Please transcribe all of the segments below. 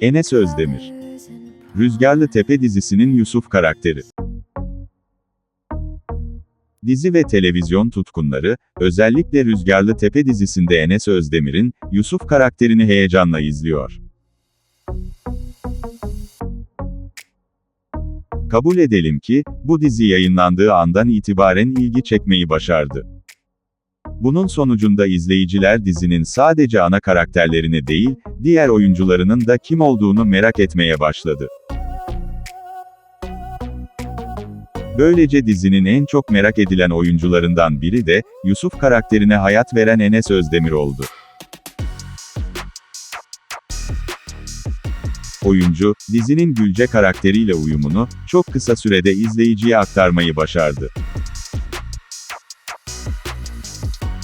Enes Özdemir. Rüzgarlı Tepe dizisinin Yusuf karakteri. Dizi ve televizyon tutkunları, özellikle Rüzgarlı Tepe dizisinde Enes Özdemir'in, Yusuf karakterini heyecanla izliyor. Kabul edelim ki, bu dizi yayınlandığı andan itibaren ilgi çekmeyi başardı. Bunun sonucunda izleyiciler dizinin sadece ana karakterlerini değil, diğer oyuncularının da kim olduğunu merak etmeye başladı. Böylece dizinin en çok merak edilen oyuncularından biri de, Yusuf karakterine hayat veren Enes Özdemir oldu. Oyuncu, dizinin Gülce karakteriyle uyumunu, çok kısa sürede izleyiciye aktarmayı başardı.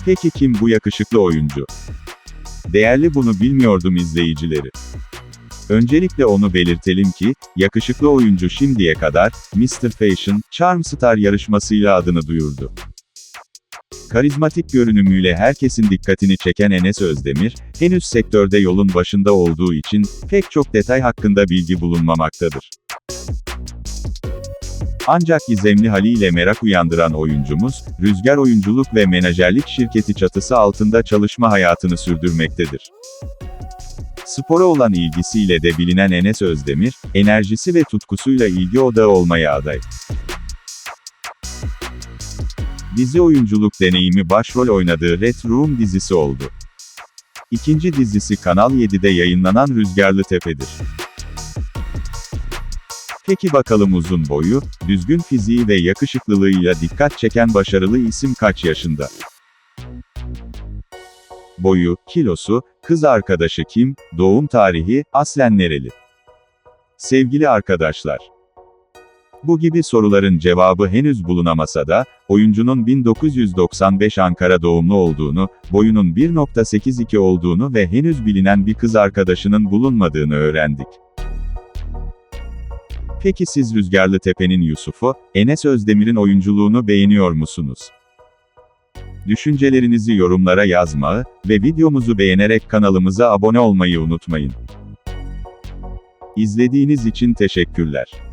Peki kim bu yakışıklı oyuncu? Değerli bunu bilmiyordum izleyicileri. Öncelikle onu belirtelim ki, yakışıklı oyuncu şimdiye kadar, Mr. Fashion, Charm Star yarışmasıyla adını duyurdu. Karizmatik görünümüyle herkesin dikkatini çeken Enes Özdemir, henüz sektörde yolun başında olduğu için, pek çok detay hakkında bilgi bulunmamaktadır. Ancak gizemli haliyle merak uyandıran oyuncumuz, Rüzgar Oyunculuk ve Menajerlik şirketi çatısı altında çalışma hayatını sürdürmektedir. Spora olan ilgisiyle de bilinen Enes Özdemir, enerjisi ve tutkusuyla ilgi odağı olmaya aday. Dizi oyunculuk deneyimi başrol oynadığı Red Room dizisi oldu. İkinci dizisi Kanal 7'de yayınlanan Rüzgarlı Tepe'dir. Peki bakalım uzun boyu, düzgün fiziği ve yakışıklılığıyla dikkat çeken başarılı isim kaç yaşında? Boyu, kilosu, kız arkadaşı kim, doğum tarihi, aslen nereli? Sevgili arkadaşlar. Bu gibi soruların cevabı henüz bulunamasa da, oyuncunun 1995 Ankara doğumlu olduğunu, boyunun 1.82 olduğunu ve henüz bilinen bir kız arkadaşının bulunmadığını öğrendik. Peki siz Rüzgarlı Tepe'nin Yusuf'u, Enes Özdemir'in oyunculuğunu beğeniyor musunuz? Düşüncelerinizi yorumlara yazmayı ve videomuzu beğenerek kanalımıza abone olmayı unutmayın. İzlediğiniz için teşekkürler.